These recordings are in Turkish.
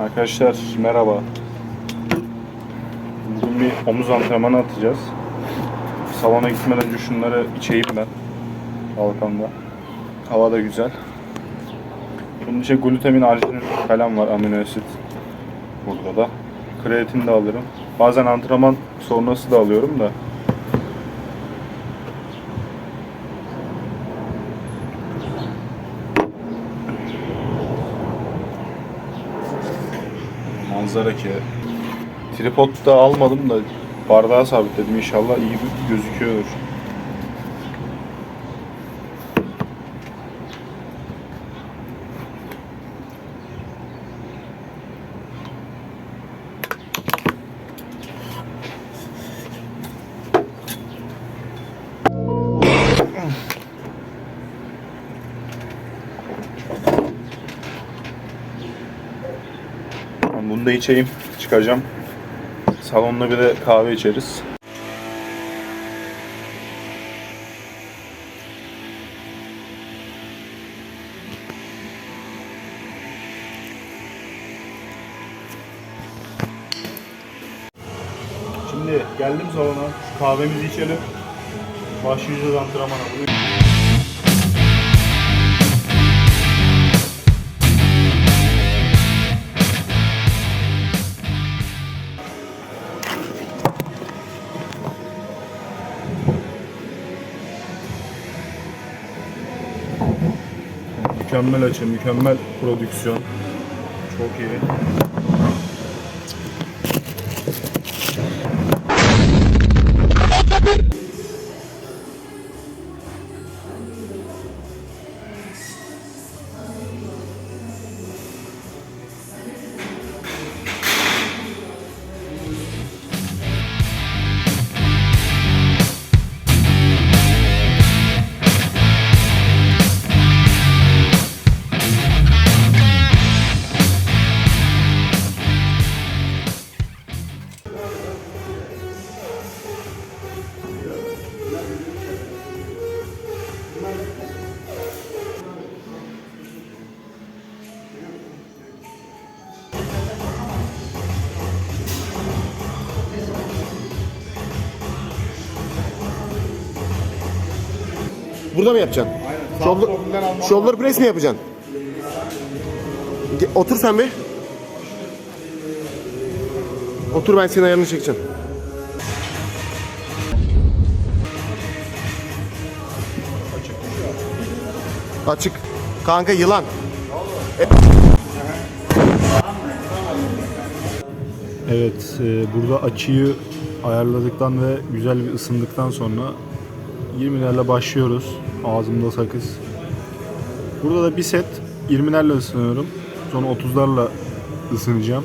Arkadaşlar merhaba. Bugün bir omuz antrenmanı atacağız. Salona gitmeden önce şunları içeyim ben. Balkonda. Hava da güzel. Bunun içinde glutamin, arginin falan var, amino asit. Burada da. Kreatin de alırım. Bazen antrenman sonrası da alıyorum da. Manzara ki. Tripod da almadım da bardağa sabitledim inşallah iyi gözüküyor. Bunu da içeyim. Çıkacağım. Salonda bir de kahve içeriz. Şimdi geldim salona. Şu kahvemizi içelim. Başlayacağız antrenmana. Bugün Mükemmel açı, mükemmel prodüksiyon. Çok iyi. Burada mı yapacaksın? Shoulder, shoulder press mi yapacaksın? Ge- Otur sen bir. Otur ben senin ayarını çekeceğim. Açık. Kanka yılan. Evet, e, burada açıyı ayarladıktan ve güzel bir ısındıktan sonra 20'lerle başlıyoruz. Ağzımda sakız. Burada da bir set 20'lerle ısınıyorum. Sonra 30'larla ısınacağım.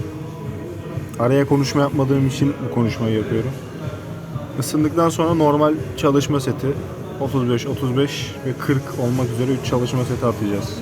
Araya konuşma yapmadığım için bu konuşmayı yapıyorum. Isındıktan sonra normal çalışma seti 35, 35 ve 40 olmak üzere 3 çalışma seti atacağız.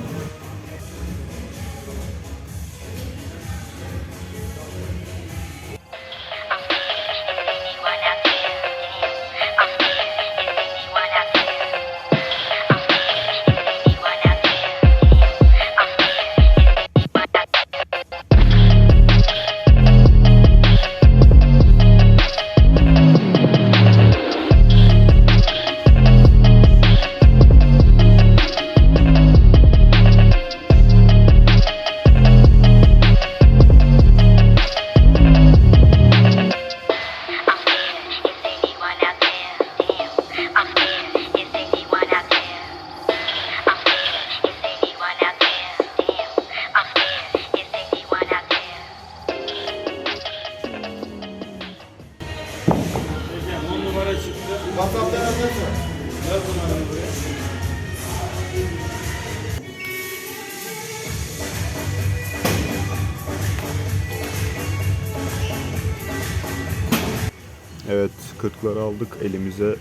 40'ları aldık elimize.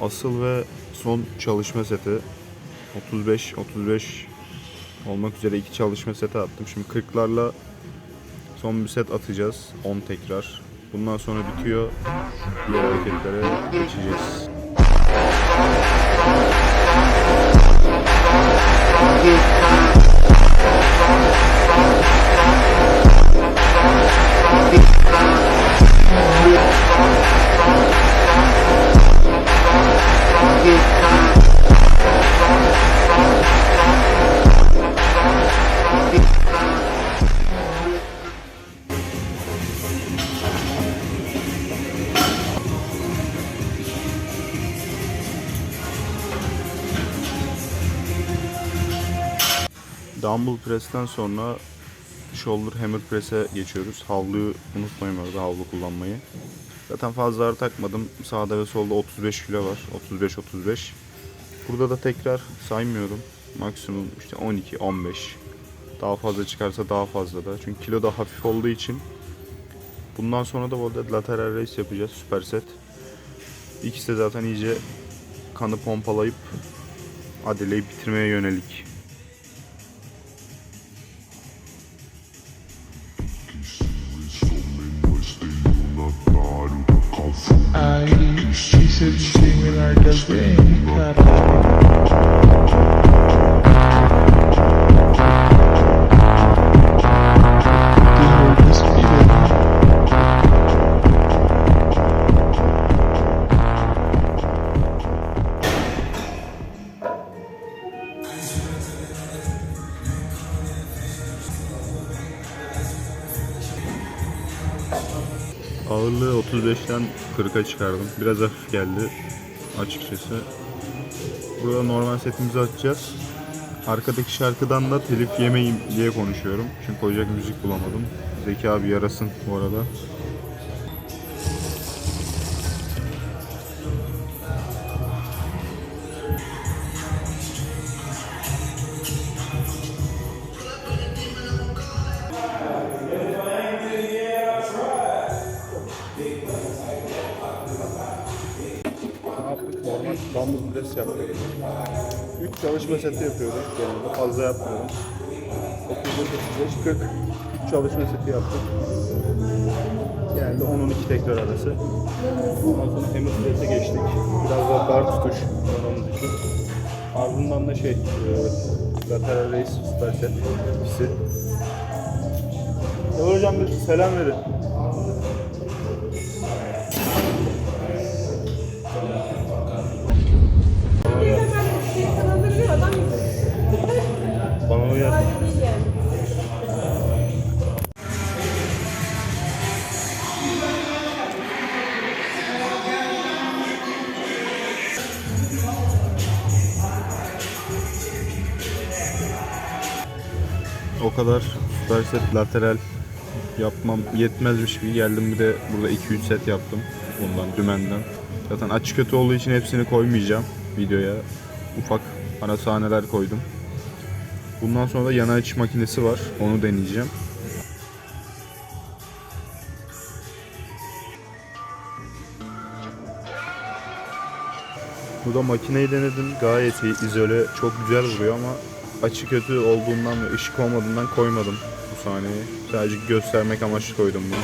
Asıl ve son çalışma seti. 35, 35 olmak üzere iki çalışma seti attım. Şimdi 40'larla son bir set atacağız. 10 tekrar. Bundan sonra bitiyor. Diğer hareketlere geçeceğiz. Dumbbell press'ten sonra shoulder hammer press'e geçiyoruz. Havluyu unutmayın orada havlu kullanmayı. Zaten fazla ağır takmadım. Sağda ve solda 35 kilo var. 35-35. Burada da tekrar saymıyorum. Maksimum işte 12-15. Daha fazla çıkarsa daha fazla da. Çünkü kilo da hafif olduğu için. Bundan sonra da burada lateral raise yapacağız. Süper İkisi de zaten iyice kanı pompalayıp adeleyi bitirmeye yönelik. bitch, treat me like a queen. Ağırlığı 35'ten 40'a çıkardım. Biraz hafif geldi açıkçası. Burada normal setimizi açacağız. Arkadaki şarkıdan da telif yemeyeyim diye konuşuyorum. Çünkü koyacak müzik bulamadım. Zeki abi yarasın bu arada. Dumbbell press yaptık. 3 çalışma seti yapıyoruz genelde. Fazla yapmıyorum. 35, 35, 40 3 çalışma seti yaptık. Genelde 10-12 tekrar arası. Ondan sonra hammer press'e geçtik. Biraz daha dar tutuş oynamamız için. Ardından da şey, e, lateral raise süper set ikisi. Hocam bir selam verin. O kadar süper set lateral yapmam yetmezmiş gibi geldim bir de burada 2-3 set yaptım bundan dümenden. Zaten açık kötü olduğu için hepsini koymayacağım videoya. Ufak ara sahneler koydum. Bundan sonra da yana açış makinesi var. Onu deneyeceğim. Bu da makineyi denedim. Gayet iyi. izole. Çok güzel vuruyor ama açı kötü olduğundan ve ışık olmadığından koymadım bu sahneyi. Sadece göstermek amaçlı koydum bunu.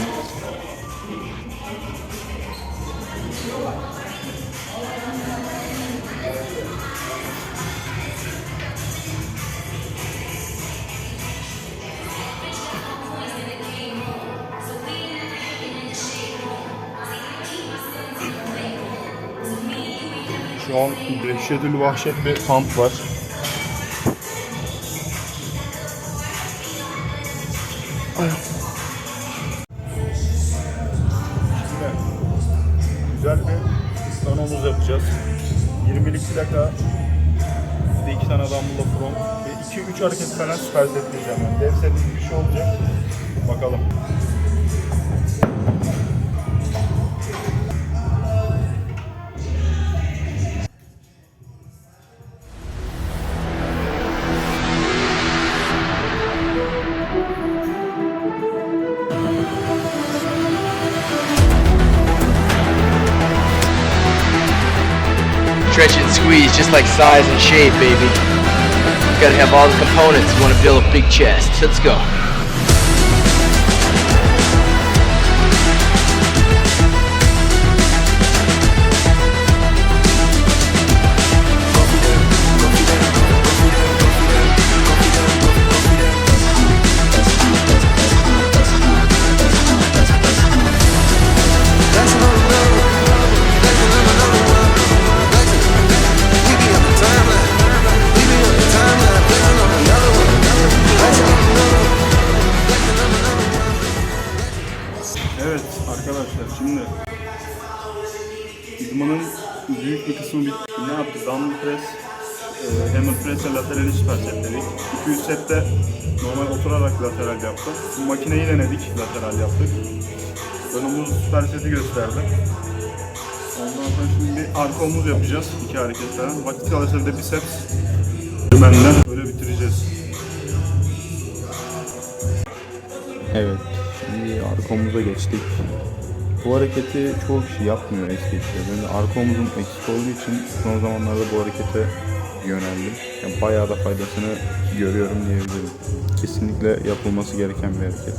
Şu an dehşetül vahşet bir pump var. Plaka, bir de iki tane dumbbell front ve 2-3 hareket falan süper setleyeceğim. Yani dev setlik bir şey olacak. Bakalım. Squeeze just like size and shape, baby. Gotta have all the components. You wanna build a big chest. Let's go. Kısmı bitti. Ne yaptık? Dumbbell press, e, hammer press ve laterali süper setledik. 200 sette normal oturarak lateral yaptım. Bu makineyi denedik, lateral yaptık. Ben omuz süper seti gösterdim. Ondan sonra şimdi bir arka omuz yapacağız iki hareketten. Vakit kalırsa bir de biceps. Dümenden böyle bitireceğiz. Evet, şimdi arka omuza geçtik. Bu hareketi çoğu kişi yapmıyor eski kişiler. Ben de arka omuzum eksik olduğu için son zamanlarda bu harekete yöneldim. Yani bayağı da faydasını görüyorum diyebilirim. Kesinlikle yapılması gereken bir hareket.